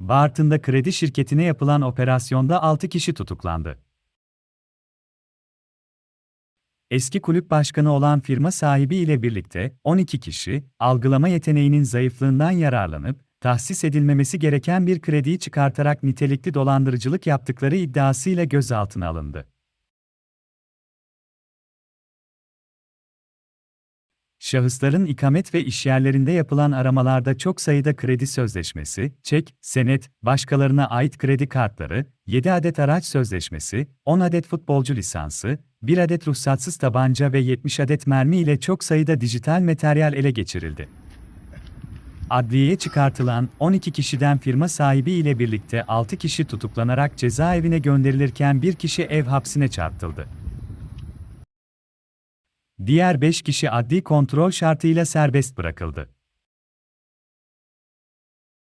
Bartın'da kredi şirketine yapılan operasyonda 6 kişi tutuklandı. Eski kulüp başkanı olan firma sahibi ile birlikte 12 kişi, algılama yeteneğinin zayıflığından yararlanıp, tahsis edilmemesi gereken bir krediyi çıkartarak nitelikli dolandırıcılık yaptıkları iddiasıyla gözaltına alındı. Şahısların ikamet ve işyerlerinde yapılan aramalarda çok sayıda kredi sözleşmesi, çek, senet, başkalarına ait kredi kartları, 7 adet araç sözleşmesi, 10 adet futbolcu lisansı, 1 adet ruhsatsız tabanca ve 70 adet mermi ile çok sayıda dijital materyal ele geçirildi. Adliyeye çıkartılan 12 kişiden firma sahibi ile birlikte 6 kişi tutuklanarak cezaevine gönderilirken bir kişi ev hapsine çarptırıldı. Diğer 5 kişi adli kontrol şartıyla serbest bırakıldı.